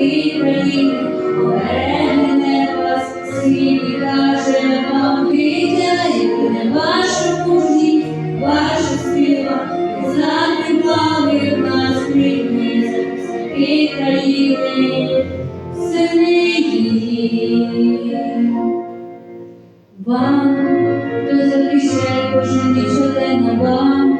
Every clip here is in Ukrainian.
України, каже вам віддає не вашу мужні, ваша сила, запитали в нас прийми і країни, сини. Вам, хто захищає кожен дівчатина вам.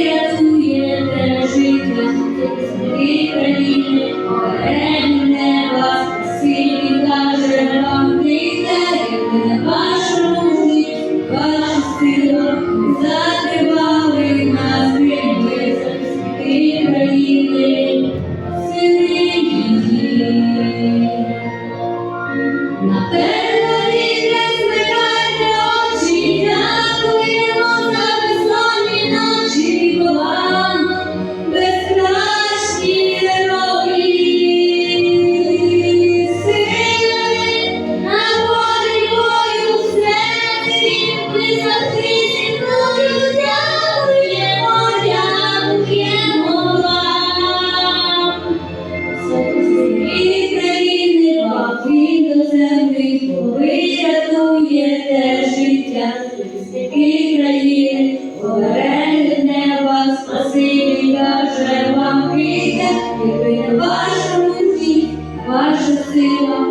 see you.